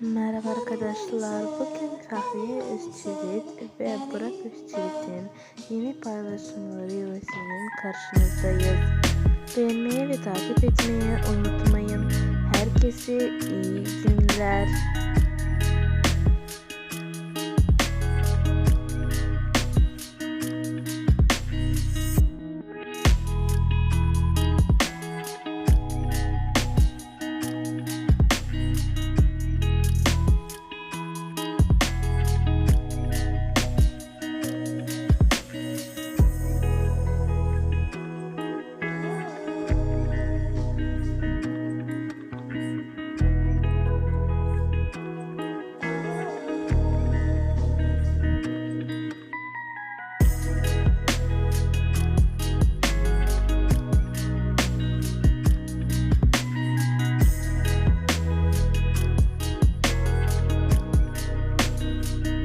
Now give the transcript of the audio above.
Merhaba arkadaşlar. Bugün Fahriye Özçivit ve Burak Özçivit'in yeni paylaşımlarıyla sizin karşınızdayız. Beğenmeyi ve takip etmeyi unutmayın. Herkese iyi günler. you